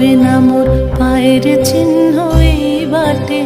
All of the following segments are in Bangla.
পড়বে না মোর পায়ের চিহ্ন এই বাটে।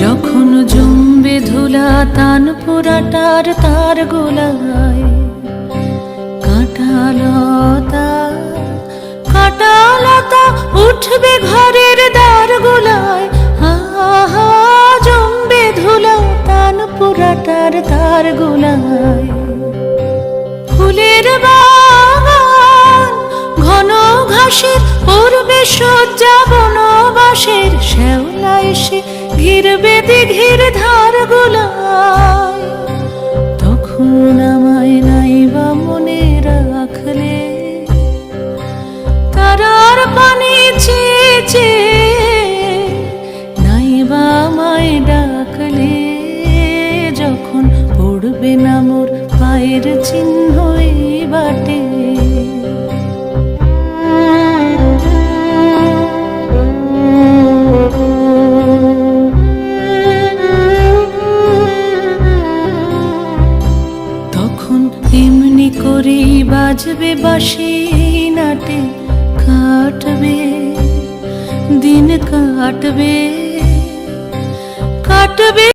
যখন জমবে ধুলা তান পুরাটার তার গোলায় পুরাটার তার গোলায় ফুলের বাগান ঘন ঘাসের পূর্বে সজ্জা বনবাসের শ্যাওলা এসে ঘিরবে দিঘির না মোর পায়ের চিহ্ন বাটে। তখন এমনি করেই বাজবে বাসি নাটে, কাটবে, দিন কাটবে কাটবে।